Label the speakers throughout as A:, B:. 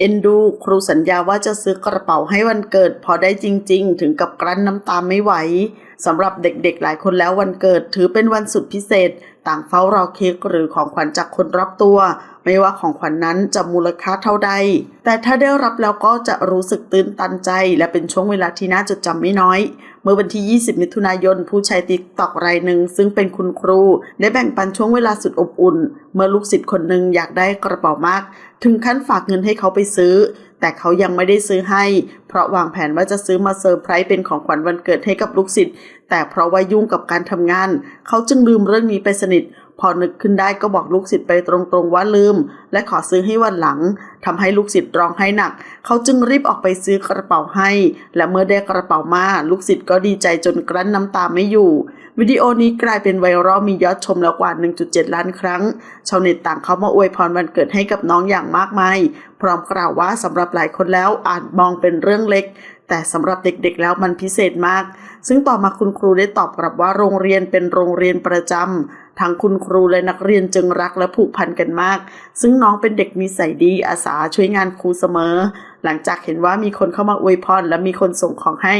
A: เอ็นดูครูสัญญาว่าจะซื้อกระเป๋าให้วันเกิด พอได้จริง ๆ ถึงกับกลั้นน้ำตาไม่ไหวสำหรับเด็กๆหลายคนแล้ววันเกิดถือเป็นวันสุดพิเศษ ต่างเฝ้ารอเค้กหรือของขวัญจากคนรอบตัว ไม่ว่าของขวัญนนั้นจะมูลค่าเท่าใด แต่ถ้าได้รับแล้วก็จะรู้สึกตื้นตันใจ และเป็นช่วงเวลาที่น่าจดจำไม่น้อย เมื่อวันที่ 20 มิถุนายน ผู้ใช้ติ๊กตอกรายหนึ่งซึ่งเป็นคุณครู ได้แบ่งปันช่วงเวลาสุดอบอุ่น เมื่อลูกศิษย์คนหนึ่งอยากได้กระเป๋ามาก ถึงขั้นฝากเงินให้เขาไปซื้อ แต่เขายังไม่ได้ซื้อให้ เพราะวางแผนว่าจะซื้อมาเซอร์ไพรส์เป็นของขวัญวันเกิดให้กับลูกศิษย์แต่เพราะว่ายุ่งกับการทำงาน เขาจึงลืมเรื่องนี้ไปสนิท พอนึกขึ้นได้ก็บอกลูกศิษย์ไปตรงๆว่าลืม และขอซื้อให้วันหลังทำให้ลูกศิษย์ร้องไห้หนัก เขาจึงรีบออกไปซื้อกระเป๋าให้ และเมื่อได้กระเป๋ามาลูกศิษย์ก็ดีใจจนกลั้นน้ำตาไม่อยู่ วิดีโอนี้กลายเป็นไวรัลมียอดชมแล้วกว่า 1.7 ล้านครั้ง ชาวเน็ตต่างเข้ามาอวยพรวันเกิดให้กับน้องอย่างมากมาย พร้อมกล่าวว่าสำหรับหลายคนแล้วอาจมองเป็นเรื่องเล็ก แต่สำหรับเด็กๆแล้วมันพิเศษมาก ซึ่งต่อมาคุณครูได้ตอบกลับว่าโรงเรียนเป็นโรงเรียนประจำทั้งคุณครูและนักเรียนจึงรักและผูกพันกันมาก ซึ่งน้องเป็นเด็กนิสัยดีอาสาช่วยงานครูเสมอ หลังจากเห็นว่ามีคนเข้ามาอวยพรและมีคนส่งของให้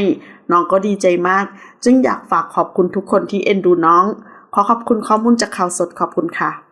A: น้องก็ดีใจมาก จึงอยากฝากขอบคุณทุกคนที่เอ็นดูน้อง ขอขอบคุณข้อมูลจากข่าวสดขอบคุณค่ะ